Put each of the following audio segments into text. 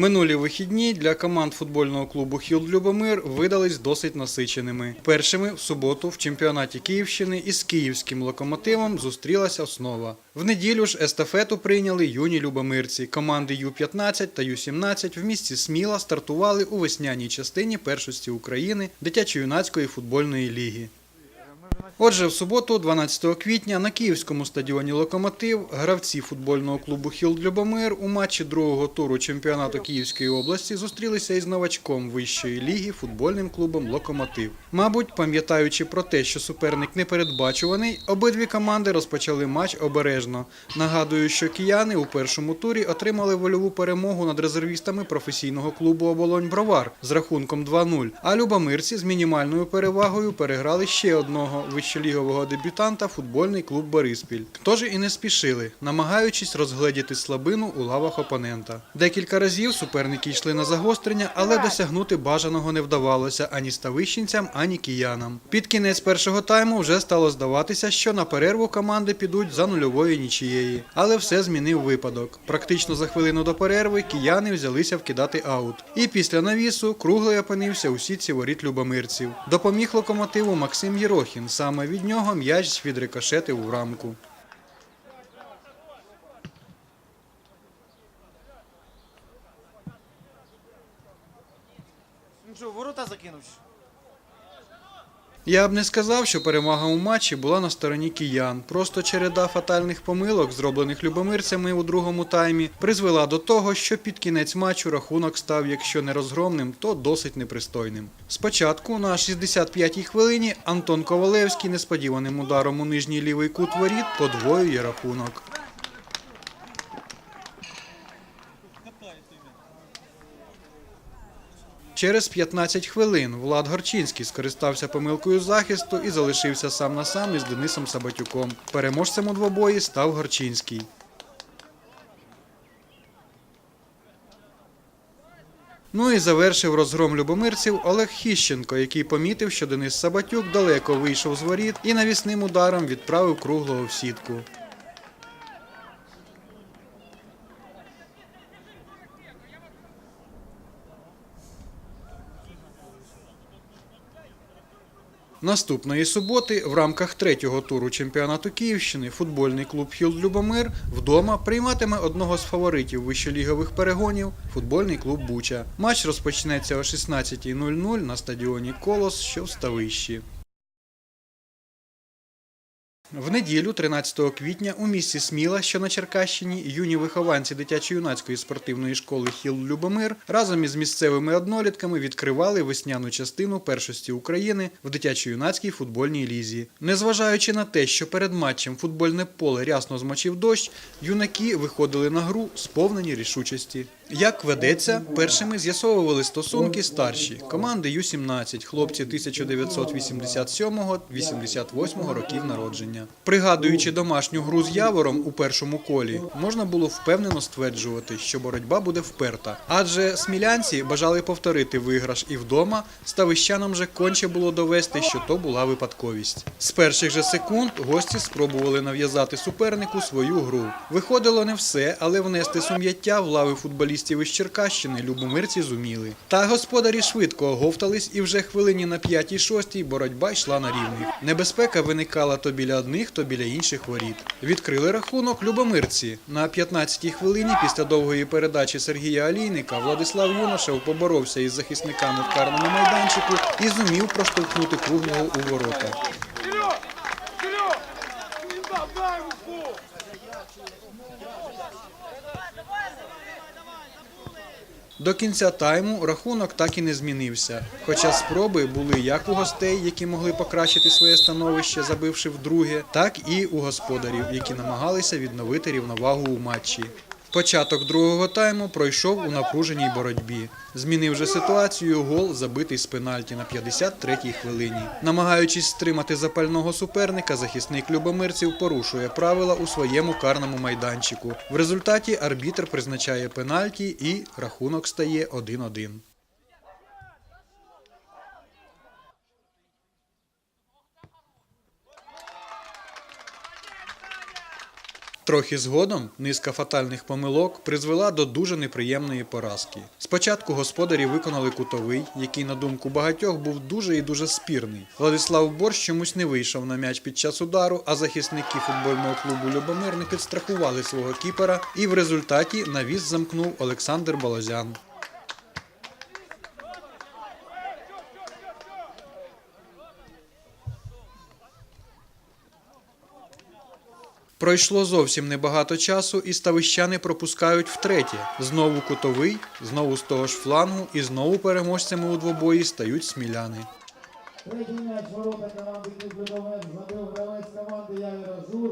Минулі вихідні для команд футбольного клубу Хілд Любомир видались досить насиченими. Першими в суботу в чемпіонаті Київщини із київським локомотивом зустрілася основа. В неділю ж естафету прийняли юні любомирці. Команди Ю-15 та Ю-17 в місті Сміла стартували у весняній частині першості України дитячо-юнацької футбольної ліги. Отже, в суботу, 12 квітня, на київському стадіоні Локомотив гравці футбольного клубу Хілд Любомир у матчі другого туру чемпіонату Київської області зустрілися із новачком вищої ліги футбольним клубом Локомотив. Мабуть, пам'ятаючи про те, що суперник непередбачуваний, обидві команди розпочали матч обережно. Нагадую, що кияни у першому турі отримали вольову перемогу над резервістами професійного клубу Оболонь Бровар з рахунком 2-0. А любомирці з мінімальною перевагою переграли ще одного вищолігового дебютанта футбольний клуб Бориспіль. Тож і не спішили, намагаючись розгледіти слабину у лавах опонента. Декілька разів суперники йшли на загострення, але досягнути бажаного не вдавалося ані ставищенцям, ані киянам. Під кінець першого тайму вже стало здаватися, що на перерву команди підуть за нульової нічієї. Але все змінив випадок. Практично за хвилину до перерви кияни взялися вкидати аут. І після навісу круглий опинився у сітці воріт любомирців. Допоміг локомотиву Максим Єрохін. Саме від нього м'яч відрикошетив у рамку. Ну що, ворота закинув? Я б не сказав, що перемога у матчі була на стороні киян. Просто череда фатальних помилок, зроблених любомирцями у другому таймі, призвела до того, що під кінець матчу рахунок став, якщо не розгромним, то досить непристойним. Спочатку на 65-й хвилині Антон Ковалевський несподіваним ударом у нижній лівий кут воріт подвоює рахунок. Через 15 хвилин Влад Горчинський скористався помилкою захисту і залишився сам на сам із Денисом Сабатюком. Переможцем у двобої став Горчинський. Ну і завершив розгром любомирців Олег Хіщенко, який помітив, що Денис Сабатюк далеко вийшов з воріт і навісним ударом відправив круглого в сітку. Наступної суботи в рамках третього туру чемпіонату Київщини футбольний клуб Хілд Любомир вдома прийматиме одного з фаворитів вищолігових перегонів футбольний клуб Буча. Матч розпочнеться о 16.00 на стадіоні Колос, що в Ставищі. В неділю, 13 квітня, у місті Сміла, що на Черкащині, юні вихованці дитячо-юнацької спортивної школи Хіл Любомир разом із місцевими однолітками відкривали весняну частину першості України в дитячо-юнацькій футбольній лізі. Незважаючи на те, що перед матчем футбольне поле рясно змочив дощ, юнаки виходили на гру сповнені рішучості. Як ведеться, першими з'ясовували стосунки старші команди Ю-17, хлопці 1987-88 років народження. Пригадуючи домашню гру з Явором у першому колі, можна було впевнено стверджувати, що боротьба буде вперта. Адже смілянці бажали повторити виграш і вдома, ставищанам же конче було довести, що то була випадковість. З перших же секунд гості спробували нав'язати супернику свою гру. Виходило не все, але внести сум'яття в лави футболістів із Черкащини любомирці зуміли. Та господарі швидко оговтались, і вже хвилині на п'ятій-шостій боротьба йшла на рівних. Небезпека виникала то біля одних, то біля інших воріт. Відкрили рахунок любомирці. На 15-й хвилині після довгої передачі Сергія Алійника Владислав Юношев поборовся із захисниками в карному майданчику і зумів проштовхнути круглого у ворота. До кінця тайму рахунок так і не змінився. Хоча спроби були як у гостей, які могли покращити своє становище, забивши вдруге, так і у господарів, які намагалися відновити рівновагу у матчі. Початок другого тайму пройшов у напруженій боротьбі. Змінив же ситуацію гол, забитий з пенальті на 53-й хвилині. Намагаючись стримати запального суперника, захисник любомирців порушує правила у своєму карному майданчику. В результаті арбітр призначає пенальті і рахунок стає 1-1. Трохи згодом низка фатальних помилок призвела до дуже неприємної поразки. Спочатку господарі виконали кутовий, який, на думку багатьох, був дуже і дуже спірний. Владислав Борщ чомусь не вийшов на м'яч під час удару, а захисники футбольного клубу Любомир не підстрахували свого кіпера, і в результаті навіс замкнув Олександр Балозян. Пройшло зовсім небагато часу, і ставищани пропускають втретє. Знову кутовий, знову з того ж флангу, і знову переможцями у двобої стають сміляни. Третій м'яч ворота команди Київлюбомир забив гравець команди Явір Ажур.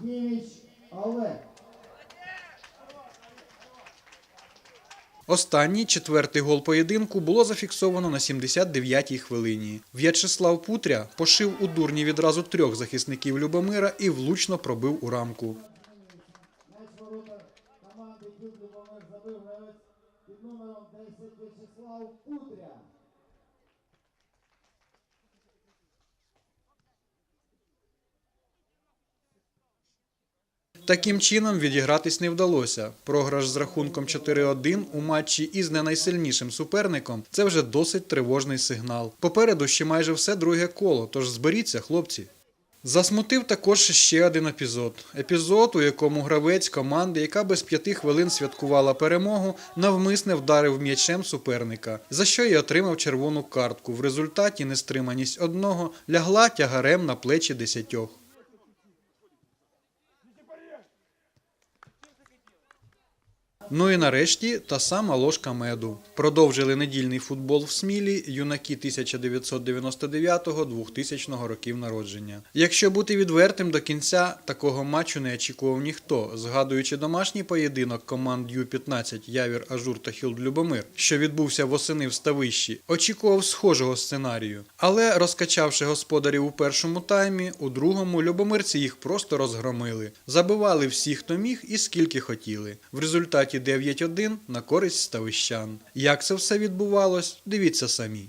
Німіч Олег. Останній четвертий гол поєдинку було зафіксовано на 79-й хвилині. В'ячеслав Путря пошив у дурні відразу трьох захисників Любомира і влучно пробив у рамку. Під номером 10 В'ячеслав Путря. Таким чином відігратись не вдалося. Програш з рахунком 4-1 у матчі із не найсильнішим суперником це вже досить тривожний сигнал. Попереду ще майже все друге коло, тож зберіться, хлопці. Засмутив також ще один епізод. Епізод, у якому гравець команди, яка без п'яти хвилин святкувала перемогу, навмисне вдарив м'ячем суперника, за що й отримав червону картку. В результаті нестриманість одного лягла тягарем на плечі десятьох. Ну і нарешті та сама ложка меду. Продовжили недільний футбол в Смілі юнаки 1999-2000 років народження. Якщо бути відвертим до кінця, такого матчу не очікував ніхто, згадуючи домашній поєдинок команд Ю-15 Явір Ажур та Хілд Любомир, що відбувся восени в Ставищі, очікував схожого сценарію. Але розкачавши господарів у першому таймі, у другому любомирці їх просто розгромили. Забивали всі, хто міг і скільки хотіли. В результаті 9-1 на користь ставищан. Як це все відбувалось, дивіться самі.